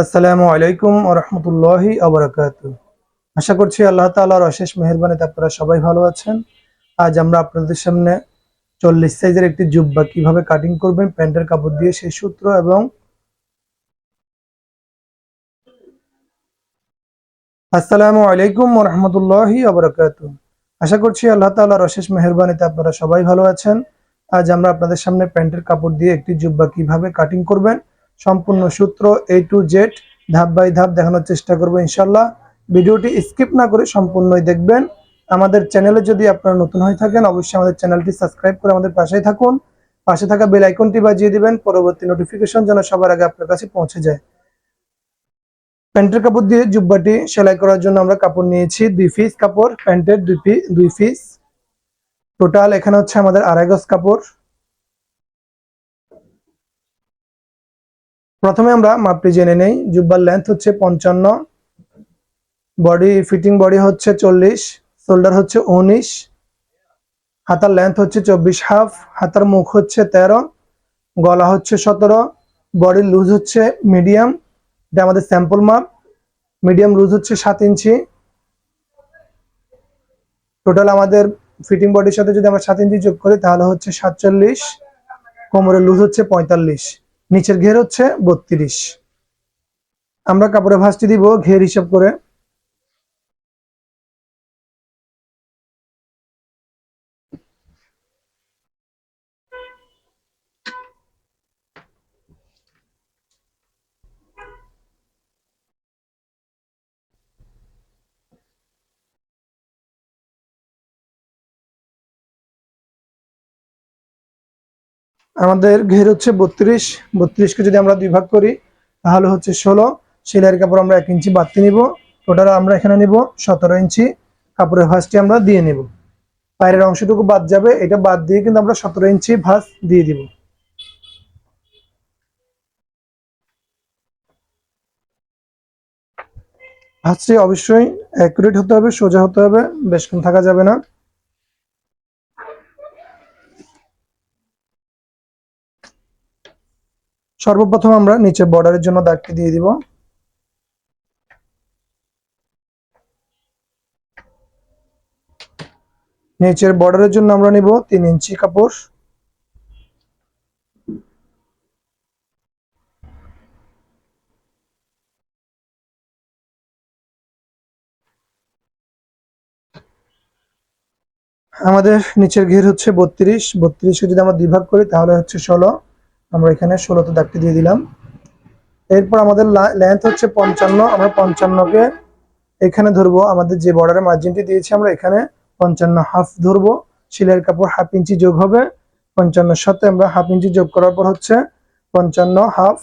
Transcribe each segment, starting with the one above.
আসসালামু আলাইকুম রহমতুল্লাহি আবরাকাত আশা করছি আল্লাহ তাআলার অশেষ মেহেরবানিতে আপনারা সবাই ভালো আছেন। আজ আমরা আপনাদের সামনে চল্লিশ সাইজের একটি জুব্বা কীভাবে কাটিং করবেন, প্যান্টের কাপড় দিয়ে সেই সূত্র এবং আসসালামু আলাইকুম রহমতুল্লাহি আবরাকাত আশা করছি আল্লাহ তাআলার অশেষ মেহেরবানিতে আপনারা সবাই ভালো আছেন। আজ আমরা আপনাদের সামনে প্যান্টের কাপড় দিয়ে একটি জুব্বা কীভাবে কাটিং করবেন সম্পূর্ণ সূত্র এ টু জেড ধাপ বাই ধাপ দেখানোর চেষ্টা করব ইনশাল্লাহ। ভিডিওটি স্কিপ না করে সম্পূর্ণই দেখবেন। আমাদের চ্যানেলে যদি আপনারা নতুন হয়ে থাকেন, অবশ্যই আমাদের চ্যানেলটি সাবস্ক্রাইব করে আমাদের পাশেই থাকুন। পাশে থাকা বেল আইকনটি বাজিয়ে দিবেন, পরবর্তী নোটিফিকেশন যেন সবার আগে আপনার কাছে পৌঁছে যায়। প্যান্টের কাপড় দিয়ে জুব্বাটি সেলাই করার জন্য আমরা কাপড় নিয়েছি দুই পিস কাপড়, প্যান্টের দুই দুই পিস টোটাল এখানে হচ্ছে আমাদের আড়াই গজ কাপড়। প্রথমে আমরা মাপটি জেনে নেই। জুব্বার লেন্থ হচ্ছে পঞ্চান্ন বডি ফিটিং বডি হচ্ছে চল্লিশ শোল্ডার হচ্ছে উনিশ, হাতার লেন্থ হচ্ছে চব্বিশ হাফ হাতার মুখ হচ্ছে তেরো, গলা হচ্ছে সতেরো বডির লুজ হচ্ছে মিডিয়াম এটা আমাদের স্যাম্পল মাপ। মিডিয়াম লুজ হচ্ছে সাত ইঞ্চি। টোটাল আমাদের ফিটিং বডির সাথে যদি আমরা সাত ইঞ্চি যোগ করি, তাহলে হচ্ছে সাতচল্লিশ কোমরের লুজ হচ্ছে পঁয়তাল্লিশ। নিচের ঘের হচ্ছে বত্রিশ। আমরা কাপড়ে ভাঁজটি দিব ঘের হিসাব করে। আমাদের ঘের হচ্ছে বত্রিশ। বত্রিশকে যদি আমরা দুই ভাগ করি, তাহলে হচ্ছে ষোলো। সেলাইয়ের কাপড় আমরা এক ইঞ্চি বাড়তি নিব। টোটাল আমরা এখানে নিব সতেরো ইঞ্চি। কাপড়ের ভাঁজটি আমরা দিয়ে নিব। বাইরের অংশটুকু বাদ যাবে। এটা বাদ দিয়ে কিন্তু আমরা সতেরো ইঞ্চি ভাঁজ দিয়ে দিব। ভাঁজটি অবশ্যই অ্যাকুরেট হতে হবে, সোজা হতে হবে বেশক্ষণ থাকা যাবে না। সর্বপ্রথম আমরা নিচে বর্ডারের জন্য দাগটি দিয়ে দিব। নিচের বর্ডারের জন্য আমরা নিব তিন ইঞ্চি কাপড়। আমাদের নিচের ঘের হচ্ছে বত্রিশ। বত্রিশকে যদি আমরা দ্বিভাগ করি তাহলে হচ্ছে ষোলো। আমরা এখানে ষোলোতে দাগটি দিয়ে দিলাম। এরপর আমাদের লেন্থ হচ্ছে পঞ্চান্ন, আমরা পঞ্চান্নকে এখানে ধরবো। আমাদের যে বর্ডারের মার্জিনটি দিয়েছি, আমরা এখানে পঞ্চান্ন হাফ ধরবো। শিলের কাপড় হাফ ইঞ্চি যোগ হবে পঞ্চান্নর সাথে আমরা হাফ ইঞ্চি যোগ করার পর হচ্ছে পঞ্চান্ন হাফ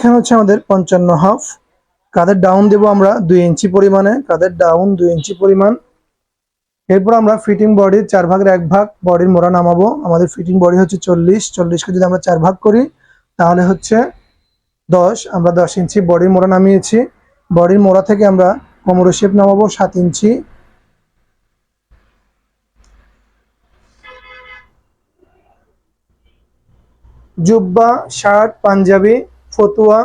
এখানে হচ্ছে আমাদের পঞ্চান্ন হাফ। কাদের ডাউন দেব আমরা দুই ইঞ্চি পরিমাণে, কাদের ডাউন দুই ইঞ্চি পরিমাণ। এরপর আমরা ফিটিং বডির চার ভাগের এক ভাগ বডির মোড়া নামাবো। আমাদের ফিটিং বডি হচ্ছে চল্লিশ, চল্লিশকে যদি আমরা চার ভাগ করি, তাহলে হচ্ছে দশ। আমরা দশ ইঞ্চি বডির মোড়া নামিয়েছি। বডির মোড়া থেকে আমরা কোমরের শেপ নামাবো সাত ইঞ্চি। জুব্বা, শার্ট, পাঞ্জাবি ফতুয়া,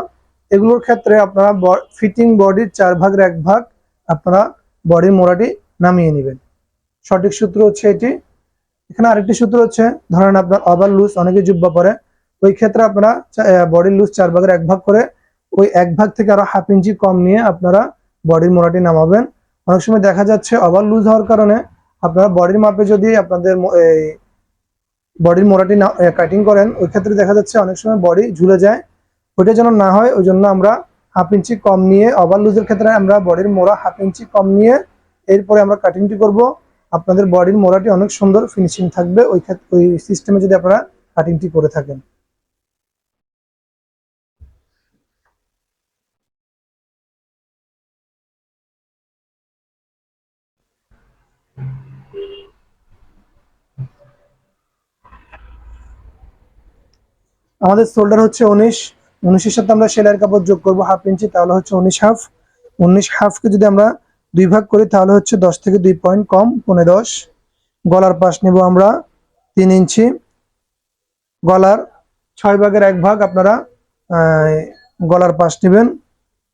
এগুলোর ক্ষেত্রে আপনারা ফিটিং বডির চার ভাগের এক ভাগ আপনারা বডির মোড়াটি নামিয়ে নেবেন। সঠিক সূত্র হচ্ছে এটি। এখানে আরেকটি সূত্র হচ্ছে, ধরেন আপনার ওভার লুজ অনেকে জুব্বা পরে। ওই ক্ষেত্রে আপনারা বডির লুজ চার ভাগের এক ভাগ করে ওই এক ভাগ থেকে আরও হাফ ইঞ্চি কম নিয়ে আপনারা বডির মোড়াটি নামাবেন। অনেক সময় দেখা যাচ্ছে ওভার লুজ হওয়ার কারণে আপনারা বডির মাপে যদি আপনাদের বডির মোড়াটি কাটিং করেন, ওই ক্ষেত্রে দেখা যাচ্ছে অনেক সময় বডি ঝুলে যায়। ওইটা যেন না হয়, ওই জন্য আমরা হাফ ইঞ্চি কম নিয়ে ওভার লুজের ক্ষেত্রে আমরা বডির মোড়া হাফ ইঞ্চি কম নিয়ে, এরপরে আমরা কাটিংটি করব। আপনাদের বডির মোড়াটি অনেক সুন্দর ফিনিশিং থাকবে, ওই ওই সিস্টেমে যদি আপনারা কাটিংটি করে থাকেন। আমাদের শোল্ডার হচ্ছে উনিশ উনিশের সাথে আমরা সেলাইয়ের কাপড় যোগ করব হাফ ইঞ্চি, তাহলে হচ্ছে উনিশ হাফ। উনিশ হাফকে যদি আমরা দুই ভাগ করি, তাহলে হচ্ছে দশ থেকে দুই পয়েন্ট কম পনেরো দশ। গলার পাশ নিব আমরা তিন ইঞ্চি। গলার ছয় ভাগের এক ভাগ আপনারা গলার পাশ নেবেন।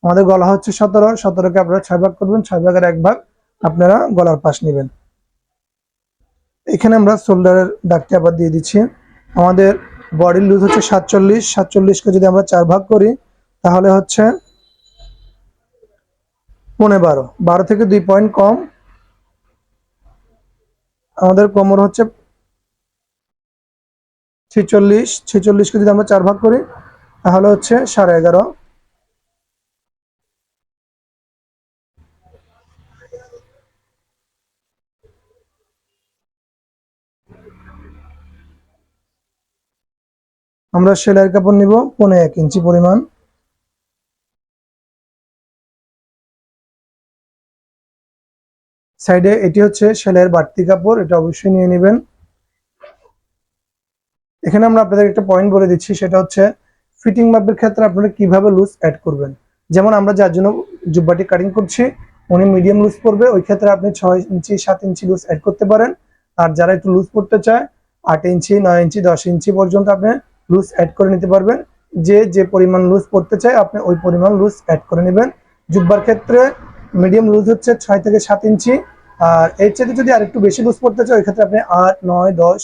আমাদের গলা হচ্ছে সতেরো, সতেরোকে আপনারা ছয় ভাগ করবেন, ছয় ভাগের এক ভাগ আপনারা গলার পাশ নেবেন। এখানে আমরা শোল্ডারের দাগটি আবার দিয়ে দিচ্ছি। আমাদের বডির লুজ হচ্ছে সাতচল্লিশ, সাতচল্লিশকে যদি আমরা চার ভাগ করি, তাহলে হচ্ছে পনে বারো। বারো থেকে দুই পয়েন্ট কম। আমাদের কোমর হচ্ছে ছেচল্লিশ, ছেচল্লিশকে যদি আমরা চার ভাগ করি, তাহলে হচ্ছে সাড়ে এগারো। আমরা সেলাইয়ের কাপড় নিব পনেরো এক ইঞ্চি পরিমাণ। সাইডে এটি হচ্ছে সেলাইয়ের বাড়তি কাপড়, এটা অবশ্যই নিয়ে নেবেন। এখানে আমরা আপনাদের একটা পয়েন্ট বলে দিচ্ছি, সেটা হচ্ছে ফিটিং মাপের ক্ষেত্রে আপনারা কীভাবে লুজ অ্যাড করবেন। যেমন আমরা যার জন্য জুব্বাটি কাটিং করছি, উনি মিডিয়াম লুজ পড়বে ওই ক্ষেত্রে আপনি ছয় ইঞ্চি, সাত ইঞ্চি লুজ অ্যাড করতে পারেন। আর যারা একটু লুজ পড়তে চায়, আট ইঞ্চি, নয় ইঞ্চি, দশ ইঞ্চি পর্যন্ত আপনি লুজ অ্যাড করে নিতে পারবেন। যে যে পরিমাণ লুজ পড়তে চায়, আপনি ওই পরিমাণ লুজ অ্যাড করে নেবেন। জুব্বার ক্ষেত্রে মিডিয়াম লুজ হচ্ছে ছয় থেকে সাত ইঞ্চি। আর এর চেয়ে যদি আরেকটু বেশি লুজ পড়তে চায়, ওই ক্ষেত্রে আপনি আট, নয়, দশ,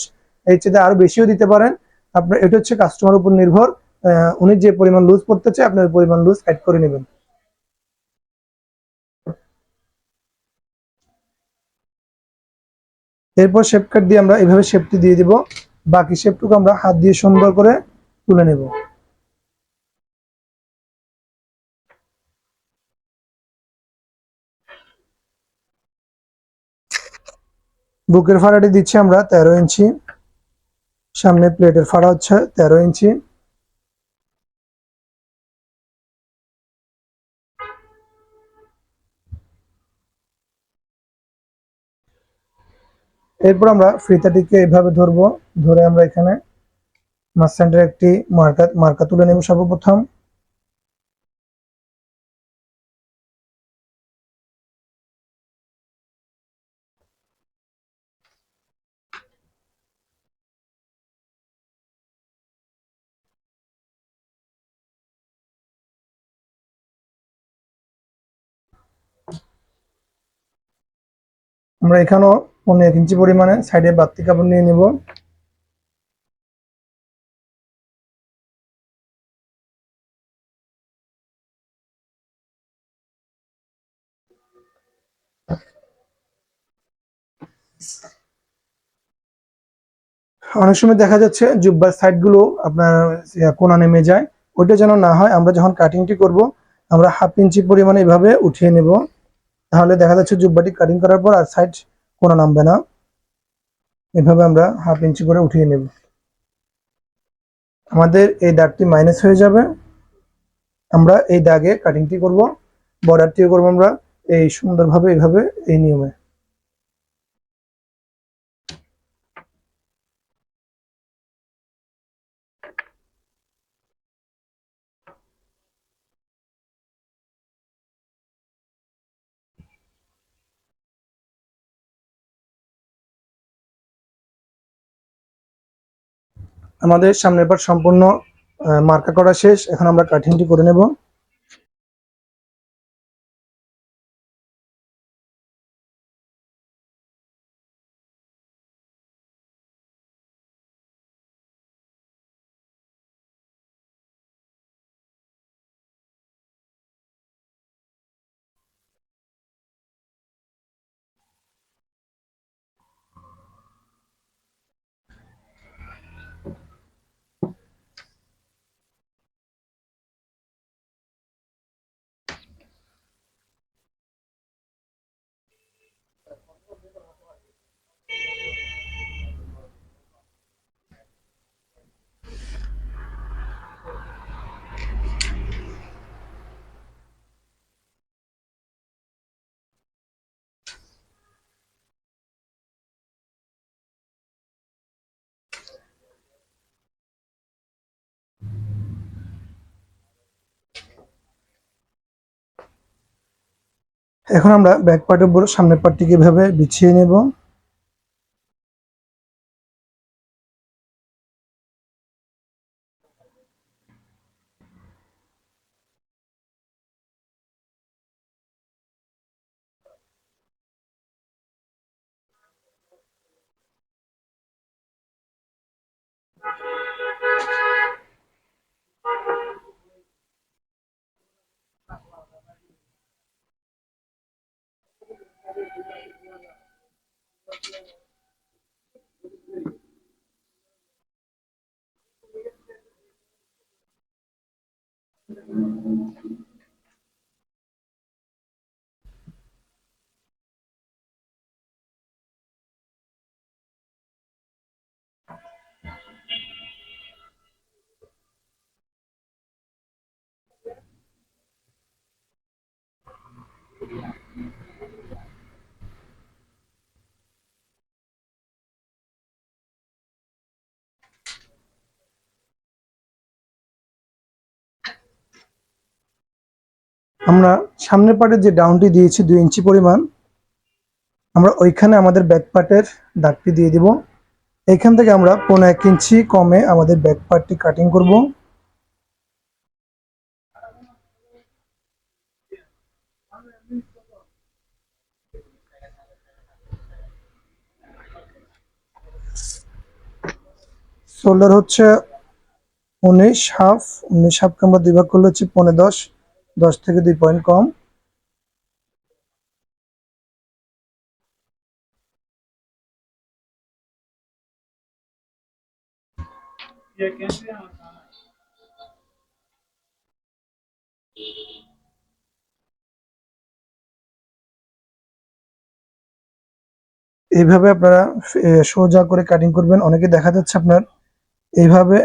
এর চেয়ে আরও বেশিও দিতে পারেন। আপনার, এটা হচ্ছে কাস্টমার উপর নির্ভর। উনি যে পরিমাণ লুজ পড়তে চায়, আপনি ওই পরিমাণ লুজ অ্যাড করে নেবেন। এরপর শেপ কাট দিয়ে আমরা এইভাবে শেপটি দিয়ে দিব। বাকি শেপটুকু আমরা হাত দিয়ে সুন্দর করে তুলে নেব। বুকের ফাড়াটি দিচ্ছি আমরা তেরো ইঞ্চি, সামনে প্লেটের ফাড়া হচ্ছে তেরো ইঞ্চি। এরপর আমরা ফিতাটিকে এভাবে ধরবো। ধরে আমরা এখানে মাছ সেন্টারে একটি মার্কা মার্কা তুলে নেব সর্বপ্রথম। আমরা এখানেও পনেরো এক ইঞ্চি পরিমাণে সাইডে বাড়তি কাপড় নিয়ে নিব। অনেক সময় দেখা যাচ্ছে জুব্বার সাইডগুলো আপনার কোনা নেমে যায়। ওইটা যেন না হয়, আমরা যখন কাটিংটি করব, আমরা হাফ ইঞ্চি পরিমাণে এভাবে উঠিয়ে নেব। তাহলে দেখা যাচ্ছে জুব্বাটি কাটিং করার পর আর সাইড কোনা নামবে না। এভাবে আমরা হাফ ইঞ্চি করে উঠিয়ে নেব। আমাদের এই দাগটি মাইনাস হয়ে যাবে। আমরা এই দাগে কাটিংটি করব বর্ডারটিও করব আমরা এই সুন্দরভাবে এইভাবে এই নিয়মে। আমাদের সামনের বার সম্পূর্ণ মার্কা করা শেষ। এখন আমরা কাটিংটি করে নেব। এখন আমরা ব্যাক পার্টের উপর সামনের পার্টটিকে এভাবে বিছিয়ে নেব। Yeah. আমরা সামনের পার্টের যে ডাউনটি দিয়েছি দুই ইঞ্চি পরিমাণ, আমরা ওইখানে আমাদের ব্যাক পার্টের দাগটি দিয়ে দিব। এখান থেকে আমরা পনেরো এক ইঞ্চি কমে আমাদের ব্যাক পার্টটি কাটিং করব। শোল্ডার হচ্ছে উনিশ হাফ উনিশ হাফকে আমরা দুই ভাগ করলে হচ্ছে পনেরো দশ। দশ থেকে দুই পয়েন্ট কম। এইভাবে আপনারা সোজা করে কাটিং করবেন। অনেকে দেখা যাচ্ছে আপনার, এইভাবে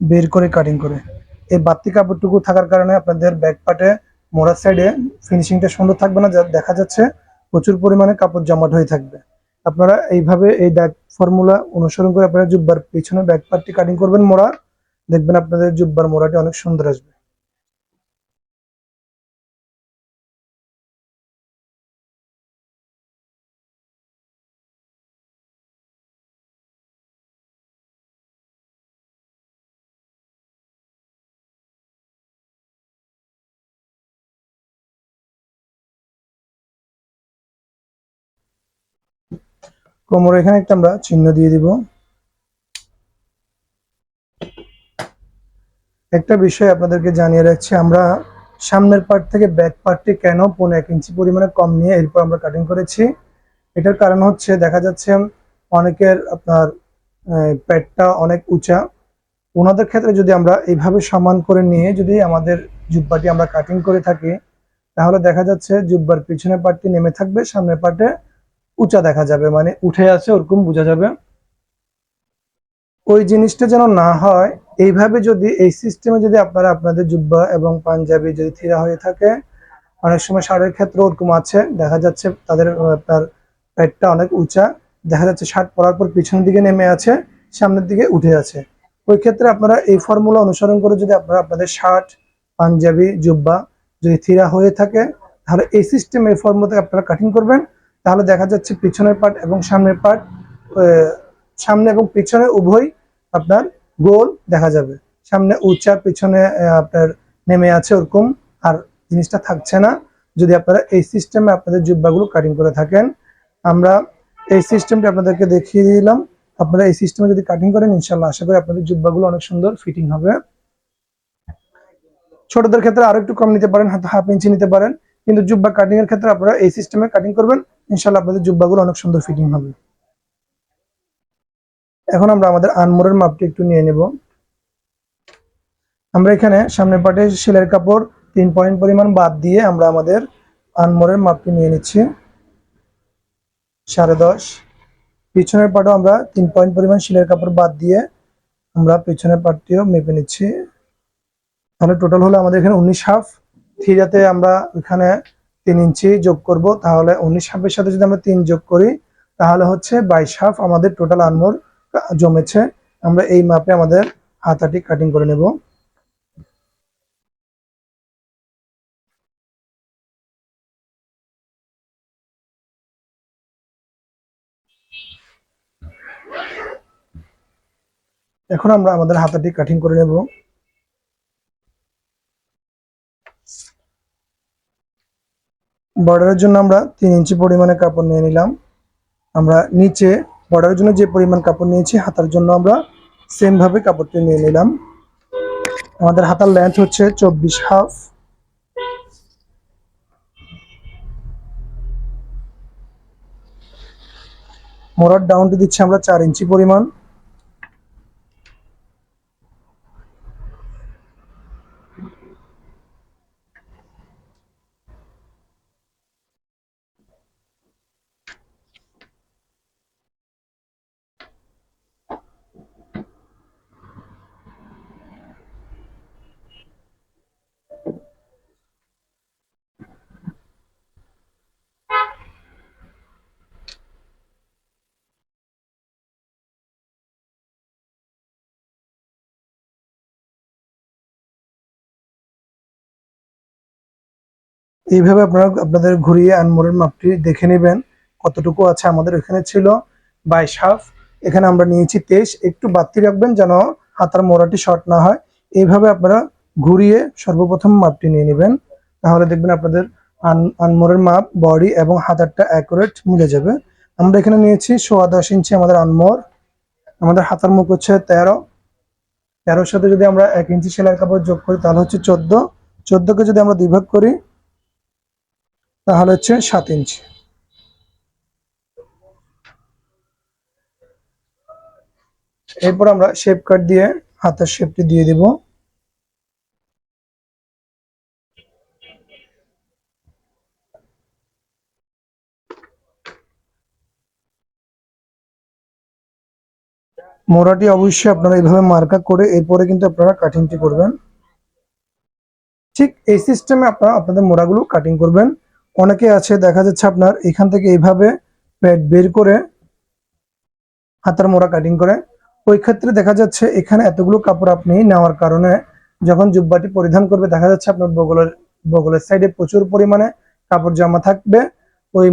বের করে কাটিং করে। এই বাড়তি কাপড়টুকু থাকার কারণে আপনাদের ব্যাক পার্টে মোড়ার সাইডে ফিনিশিংটা সুন্দর থাকবে না, যা দেখা যাচ্ছে প্রচুর পরিমাণে কাপড় জমাট হয়ে থাকবে। আপনারা এইভাবে এই দাগ ফর্মুলা অনুসরণ করে আপনারা জুব্বার পিছনে ব্যাক পার্টটি কাটিং করবেন মোড়া দেখবেন আপনাদের জুব্বার মোড়াটি অনেক সুন্দর আসবে। কোমর এখানে একটা আমরা চিহ্ন দিয়ে দিব। একটা বিষয় আপনাদেরকে জানিয়ে রাখছি, আমরা সামনের পার্ট থেকে ব্যাক পার্টটি কেন পনেরো এক ইঞ্চি পরিমাণে কম নিয়ে এরপর আমরা কাটিং করেছি। এটার কারণ হচ্ছে দেখা যাচ্ছে অনেকের আপনার পেটটা অনেক উঁচা। ওনাদের ক্ষেত্রে যদি আমরা এইভাবে সমান করে নিয়ে যদি আমাদের জুব্বাটি আমরা কাটিং করে থাকি, তাহলে দেখা যাচ্ছে জুব্বার পিছনের পার্টটি নেমে থাকবে, সামনের পার্টে উঁচা দেখা যাবে মানে উঠে আছে ওরকম বোঝা যাবে। ওই জিনিসটা যেন না হয়, এইভাবে যদি এই সিস্টেমে যদি আপনারা আপনাদের জুব্বা এবং পাঞ্জাবি যদি থিরা হয়ে থাকে, অনেক সময় শার্টের ক্ষেত্রে ওরকম আছে। দেখা যাচ্ছে তাদের আপনার পেটটা অনেক উঁচা। দেখা যাচ্ছে শার্ট পরার পর পিছনের দিকে নেমে আছে, সামনের দিকে উঠে আছে। ওই ক্ষেত্রে আপনারা এই ফর্মুলা অনুসরণ করে যদি আপনারা আপনাদের শার্ট, পাঞ্জাবি, জুব্বা যদি থিরা হয়ে থাকে, তাহলে এই সিস্টেমে এই ফর্মুলাতে আপনারা কাটিং করবেন। তাহলে দেখা যাচ্ছে পিছনের পার্ট এবং সামনের পার্ট সামনে এবং পিছনে উভয় আপনার গোল দেখা যাবে। সামনে উঁচা, পিছনে আপনার নেমে আছে ওরকম আর জিনিসটা থাকছে না। যদি আপনারা এই সিস্টেমে আপনাদের জুব্বাগুলো কাটিং করে থাকেন, আমরা এই সিস্টেমটি আপনাদেরকে দেখিয়ে দিলাম। আপনারা এই সিস্টেমে যদি কাটিং করেন ইনশাল্লাহ আশা করি আপনাদের জুব্বাগুলো অনেক সুন্দর ফিটিং হবে। ছোটদের ক্ষেত্রে আরও একটু কম নিতে পারেন হাফ ইঞ্চি নিতে পারেন। কিন্তু জুব্বা কাটিং এর ক্ষেত্রে আপনারা এই সিস্টেমে কাটিং করবেন। ইনশাল্লাহ আপনাদের জুব্বাগুলো অনেক সুন্দর ফিটিং হবে। এখন আমরা আমাদের আনমোরের মাপটি একটু নিয়ে নেব। আমরা এখানে সামনের পাটে সেলের কাপড় তিন পয়েন্ট পরিমাণ বাদ দিয়ে আমরা আমাদের আনমোরের মাপটি নিয়ে নিচ্ছি। সাড়ে দশ। পিছনের পাটও আমরা তিন পয়েন্ট পরিমাণ শিলের কাপড় বাদ দিয়ে আমরা পিছনের পাটটিও মেপে নিচ্ছি। তাহলে টোটাল হলো আমাদের এখানে উনিশ হাফ। থ্রিজাতে আমরা এখানে তিন ইঞ্চি যোগ করব, তাহলে উনিশ হাফের সাথে যদি আমরা তিন যোগ করি, তাহলে হচ্ছে বাইশ হাফ আমাদের টোটাল আনমোর জমেছে। আমরা এই মাপে আমাদের হাতাটি কাটিং করে নেব। এখন আমরা আমাদের হাতাটি কাটিং করে নেব। বর্ডারের জন্য আমরা তিন ইঞ্চি পরিমাণে কাপড় নিয়ে নিলাম। আমরা নিচে বর্ডারের জন্য যে পরিমাণ কাপড় নিয়েছি, হাতার জন্য আমরা সেমভাবে কাপড়টি নিয়ে নিলাম। আমাদের হাতার লেন্থ হচ্ছে চব্বিশ হাফ মোড়ার ডাউনটি দিচ্ছি আমরা চার ইঞ্চি পরিমাণ। এইভাবে আপনারা আপনাদের ঘুরিয়ে আনমোড়ের মাপটি দেখে নেবেন কতটুকু আছে আমাদের এখানে ছিল বাইশ হাফ। এখানে আমরা নিয়েছি তেইশ। একটু বাড়তি রাখবেন যেন হাতার মোড়াটি শর্ট না হয়। এইভাবে আপনারা ঘুরিয়ে সর্বপ্রথম মাপটি নিয়ে নেবেন। তাহলে দেখবেন আপনাদের আন আনমোড়ের মাপ, বডি এবং হাতারটা অ্যাকুরেট মিলে যাবে। আমরা এখানে নিয়েছি সোয়া দশ ইঞ্চি আমাদের আনমোর আমাদের হাতার মুখ হচ্ছে তেরো। তেরোর সাথে যদি আমরা এক ইঞ্চি সেলাই কাপড় যোগ করি তাহলে হচ্ছে চোদ্দ। চোদ্দকে যদি আমরা দুই ভাগ করি তাহলে হচ্ছে সাত ইঞ্চি। এরপর আমরা শেপ কাট দিয়ে হাতের শেপটি দিয়ে দিব। মোড়াটি অবশ্যই আপনারা এইভাবে মার্কা করে এরপরে কিন্তু আপনারা কাটিংটি করবেন। ঠিক এই সিস্টেমে আপনারা আপনাদের মোড়াগুলো কাটিং করবেন। অনেকে আছে, দেখা যাচ্ছে আপনার এখান থেকে এইভাবে প্যাড বের করে হাতার মোড়া কাটিং করে। ওই ক্ষেত্রে দেখা যাচ্ছে এখানে এতগুলো কাপড় আপনি নেওয়ার কারণে যখন জুব্বাটি পরিধান করবে, দেখা যাচ্ছে আপনার বগলের বগলের সাইডে প্রচুর পরিমাণে কাপড় জামা থাকবে। ওই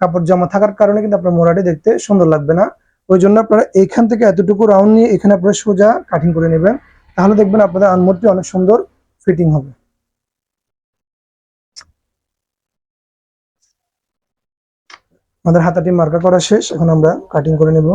কাপড় জামা থাকার কারণে কিন্তু আপনার মোড়াটি দেখতে সুন্দর লাগবে না। ওই জন্য আপনারা এইখান থেকে এতটুকু রাউন্ড নিয়ে এখানে আপনারা সোজা কাটিং করে নেবেন। তাহলে দেখবেন আপনাদের আনমোড়টি অনেক সুন্দর ফিটিং হবে। আমাদের হাতাটি মার্কা করা শেষ। এখন আমরা কাটিং করে নেব।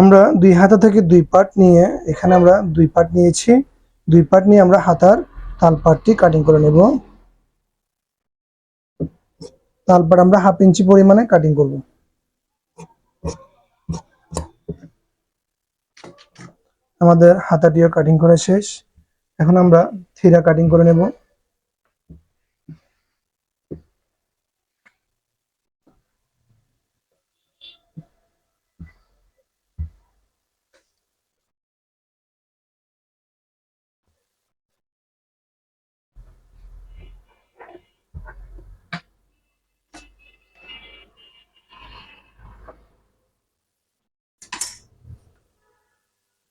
আমরা দুই হাতা থেকে দুই পার্ট নিয়ে, এখানে আমরা দুই পার্ট নিয়েছি। দুই পার্ট নিয়ে আমরা হাতার তাল পার্টটি কাটিং করে নেব। তাল পাট আমরা হাফ ইঞ্চি পরিমাণে কাটিং করব। আমাদের হাতাটিও কাটিং করা শেষ। এখন আমরা থিরা কাটিং করে নেব।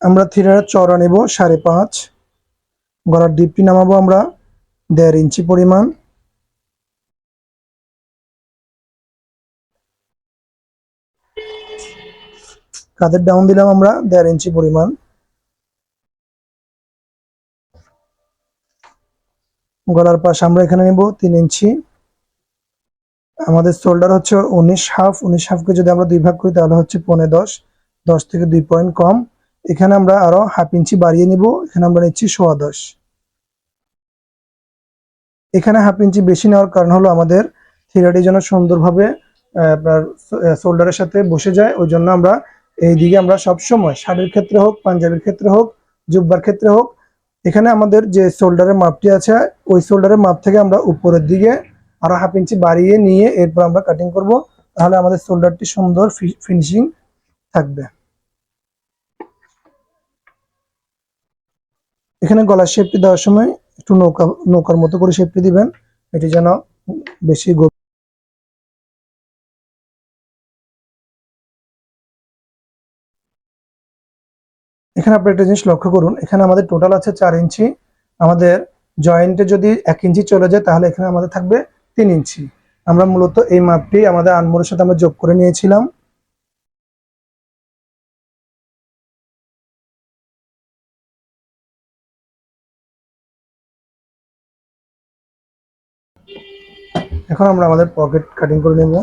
আমরা থিরার চড়া নেব সাড়ে পাঁচ। গলার ডিপটি নামাবো আমরা দেড় ইঞ্চি পরিমাণ। কাদের ডাউন দিলাম আমরা দেড় ইঞ্চি পরিমাণ। গলার পাশ আমরা এখানে নেব তিন ইঞ্চি। আমাদের শোল্ডার হচ্ছে উনিশ হাফ। উনিশ হাফকে যদি আমরা দুই ভাগ করি তাহলে হচ্ছে পনেরো দশ। দশ থেকে দুই পয়েন্ট কম। এখানে আমরা আরও হাফ ইঞ্চি বাড়িয়ে নিব। এখানে আমরা নিচ্ছি সোয়া দশ। এখানে হাফ ইঞ্চি বেশি নেওয়ার কারণ হলো আমাদের থিরাটি যেন সুন্দরভাবে আপনার শোল্ডারের সাথে বসে যায়। ওই জন্য আমরা এই দিকে আমরা সব সময় শাড়ির ক্ষেত্রে হোক, পাঞ্জাবির ক্ষেত্রে হোক, জুব্বার ক্ষেত্রে হোক, এখানে আমাদের যে শোল্ডারের মাপটি আছে, ওই শোল্ডারের মাপ থেকে আমরা উপরের দিকে আরও হাফ ইঞ্চি বাড়িয়ে নিয়ে এরপর আমরা কাটিং করব। তাহলে আমাদের শোল্ডারটি সুন্দর ফিনিশিং থাকবে। এখানে গলার শেপটি দেওয়ার সময় একটু নৌকা, নৌকার মতো করে শেপটি দিবেন। এটি যেন বেশি এখানে আপনি একটা জিনিস লক্ষ্য করুন, এখানে আমাদের টোটাল আছে চার ইঞ্চি। আমাদের জয়েন্টে যদি এক ইঞ্চি চলে যায়, তাহলে এখানে আমাদের থাকবে তিন ইঞ্চি। আমরা মূলত এই মাপটি আমাদের আনমোরের সাথে আমরা যোগ করে নিয়েছিলাম। এখন আমরা আমাদের পকেট কাটিং করে নেব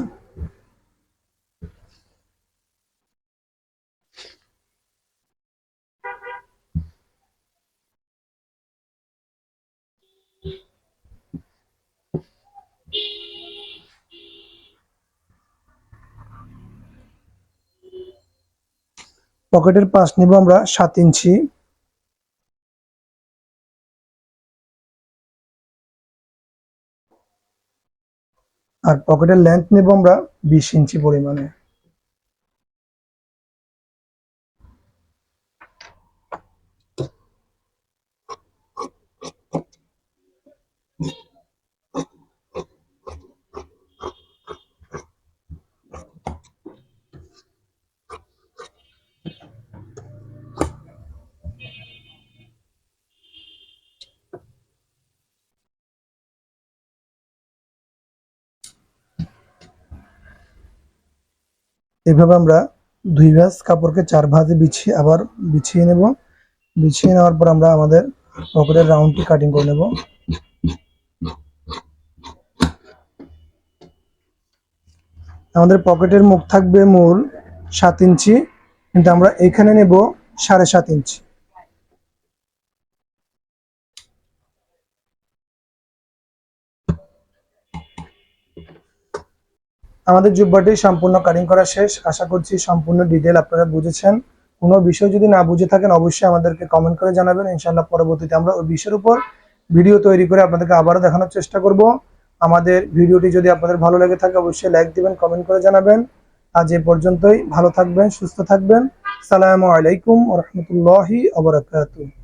পকেটের পাশ নিব আমরা সাত ইঞ্চি। আর পকেটের লেন্থ নেব আমরা বিশ ইঞ্চি পরিমাণে। এভাবে আমরা দুই ভাঁজ কাপড়কে চার ভাঁজে বিছিয়ে আবার বিছিয়ে নেব। বিছিয়ে নেওয়ার পর আমরা আমাদের পকেটের রাউন্ডটি কাটিং করে নেব। আমাদের পকেটের মুখ থাকবে মূল সাত ইঞ্চি, কিন্তু আমরা এখানে নেব সাড়ে সাত ইঞ্চি। আমাদের জুব্বাটি সম্পূর্ণ কাটিং করা শেষ। আশা করছি সম্পূর্ণ ডিটেল আপনারা বুঝেছেন। কোনো বিষয় যদি না বুঝে থাকেন, অবশ্যই আমাদেরকে কমেন্ট করে জানাবেন। ইনশাল্লাহ পরবর্তীতে আমরা ওই বিষয়ের উপর ভিডিও তৈরি করে আপনাদেরকে আবারও দেখানোর চেষ্টা করব। আমাদের ভিডিওটি যদি আপনাদের ভালো লেগে থাকে, অবশ্যই লাইক দিবেন কমেন্ট করে জানাবেন। আজ এ পর্যন্তই। ভালো থাকবেন, সুস্থ থাকবেন। সালামু আলাইকুম রহমতুল্লাহি আবরাকাতুহ